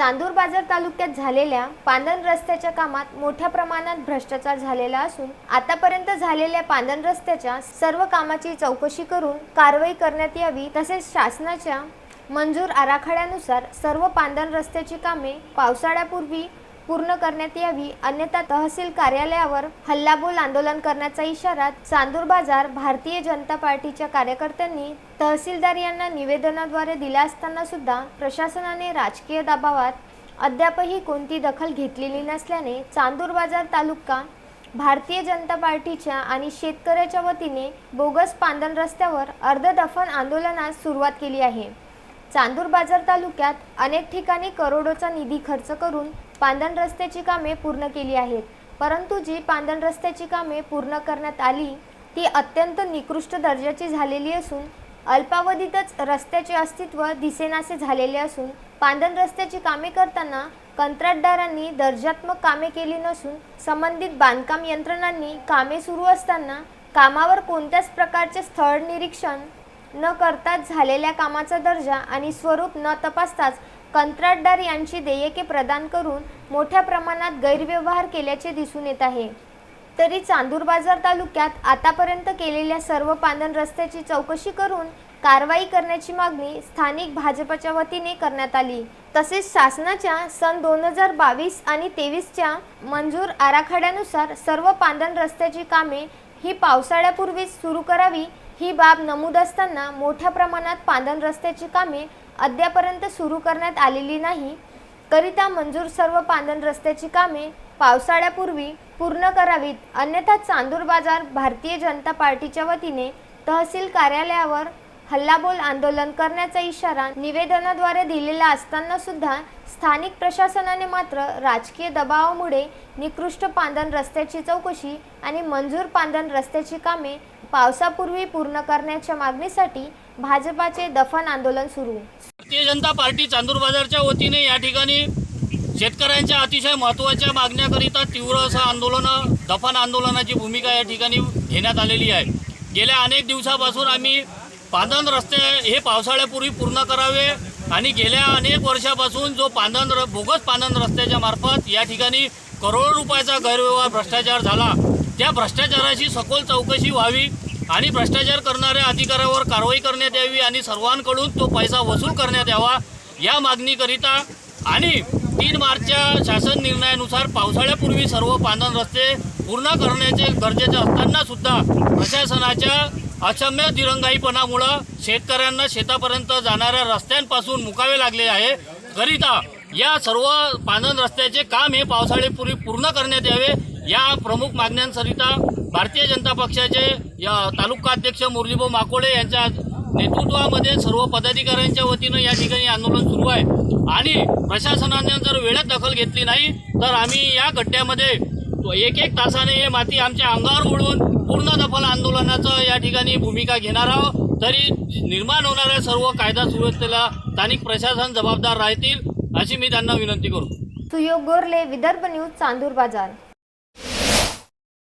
चांदूर बाजार तालुक्यात झालेल्या पांदन रस्त्याच्या कामात मोठ्या प्रमाणात भ्रष्टाचार झालेला असून आतापर्यंत झालेल्या पांदन रस्त्याच्या सर्व कामाची चौकशी करून कारवाई करण्यात यावी तसेच शासनाच्या मंजूर आराखड्यानुसार सर्व पांदन रस्त्याची कामे पावसाळ्यापूर्वी पूर्ण करण्यात यावी अन्यथा तहसील कार्यालयावर हल्लाबोल आंदोलन करण्याचा इशारा चांदूर बाजार भारतीय जनता पार्टीच्या कार्यकर्त्यांनी तहसीलदार यांना निवेदनाद्वारे दिला असताना सुद्धा प्रशासनाने राजकीय दबावात अद्यापही कोणती दखल घेतलेली नसल्याने चांदूर बाजार तालुका भारतीय जनता पार्टीच्या आणि शेतकऱ्याच्या वतीने बोगस पांदन रस्त्यावर अर्धदफन आंदोलनास सुरुवात केली आहे. चांदूर बाजार तालुक्यात अनेक ठिकाणी करोडोचा निधी खर्च करून पांदण रस्त्याची कामे पूर्ण केली आहेत. परंतु जी पांदण रस्त्याची कामे पूर्ण करण्यात आली ती अत्यंत निकृष्ट दर्जाची झालेली असून अल्पावधीतच रस्त्याचे अस्तित्व दिसेनासे झालेले असून पांदण रस्त्याची कामे करताना कंत्राटदारांनी दर्जात्मक कामे केली नसून संबंधित बांधकाम यंत्रणांनी कामे सुरू असताना कामावर कोणत्याच प्रकारचे स्थळ निरीक्षण न करताच झालेल्या कामाचा दर्जा आणि स्वरूप न तपासताच कंत्राटदार यांची देयके प्रदान करून मोठ्या प्रमाणात गैरव्यवहार केल्याचे दिसून येत आहे. तरी चांदूर बाजार तालुक्यात आतापर्यंत केलेल्या सर्व पानन रस्त्याची चौकशी करून कारवाई करण्याची मागणी स्थानिक भाजपच्या वतीने करण्यात आली. तसेच शासनाच्या सन दोन हजार बावीस आणि तेवीसच्या मंजूर आराखड्यानुसार सर्व पांदन रस्त्याची कामे ही पावसाळ्यापूर्वीच सुरू करावी ही बाब नमूद असताना मोठ्या प्रमाणात पांदन रस्त्याची कामे अद्यापर्यंत सुरू करण्यात आलेली नाही. करिता मंजूर सर्व पांदन रस्त्याची कामे पावसाळ्यापूर्वी पूर्ण करावीत. अन्यथा चांदूर बाजार भारतीय जनता पार्टीच्या वतीने तहसील कार्यालयावर हल्लाबोल आंदोलन करण्याचा इशारा निवेदनाद्वारे दिलेला असताना सुद्धा स्थानिक प्रशासनाने मात्र राजकीय दबावामुळे निकृष्ट पांदन रस्त्याची चौकशी आणि मंजूर पांदन रस्त्याची कामे पावसापूर्वी पूर्ण करण्याच्या मागणीसाठी भाजपाचे दफन आंदोलन सुरू. भारतीय जनता पार्टी चांदूर बाजारच्या वतीने या ठिकाणी शेतकऱ्यांच्या अतिशय महत्त्वाच्या मागण्याकरिता तीव्र असं आंदोलन दफन आंदोलनाची भूमिका या ठिकाणी घेण्यात आलेली आहे. गेल्या अनेक दिवसापासून आम्ही पांदन रस्ते हे पावसाळ्यापूर्वी पूर्ण करावे आणि गेल्या अनेक वर्षापासून जो पांदन र बोगस पांदन रस्त्याच्या मार्फत या ठिकाणी करोडो रुपयाचा गैरव्यवहार भ्रष्टाचार झाला त्या भ्रष्टाचाराची सखोल चौकशी व्हावी आणि भ्रष्टाचार करणाऱ्या अधिकाऱ्यावर कारवाई करण्यात यावी आणि सर्वांकडून तो पैसा वसूल करण्यात यावा या मागणीकरिता आणि तीन मार्चच्या शासन निर्णयानुसार पावसाळ्यापूर्वी सर्व पानन रस्ते पूर्ण करण्याचे गरजेचे असताना सुद्धा प्रशासनाच्या अक्षम्य दिरंगाईपणामुळं शेतकऱ्यांना शेतापर्यंत जाणाऱ्या रस्त्यांपासून मुकावे लागले आहे. करिता या सर्व पानन रस्त्याचे काम हे पावसाळेपूर्वी पूर्ण करण्यात यावे. या प्रमुख मागण्यांकरिता भारतीय जनता पक्षाचे या तालुका अध्यक्ष मुरलीभाऊ माकोडे यांच्या नेतृत्वामध्ये सर्व पदाधिकाऱ्यांच्या वतीनं या ठिकाणी आंदोलन सुरू आहे. आणि प्रशासनाने जर वेळेत दखल घेतली नाही तर आम्ही या गड्ड्यामध्ये एक एक तासाने हे माती आमच्या अंगावर उडवून पूर्ण दफल आंदोलनाचं या ठिकाणी भूमिका घेणार आहोत. तरी निर्माण होणाऱ्या सर्व कायदा सुव्यवस्थेला स्थानिक प्रशासन जबाबदार राहतील अशी मी त्यांना विनंती करू. सुयोग गोरले विदर्भ न्यूज चांदूर बाजार.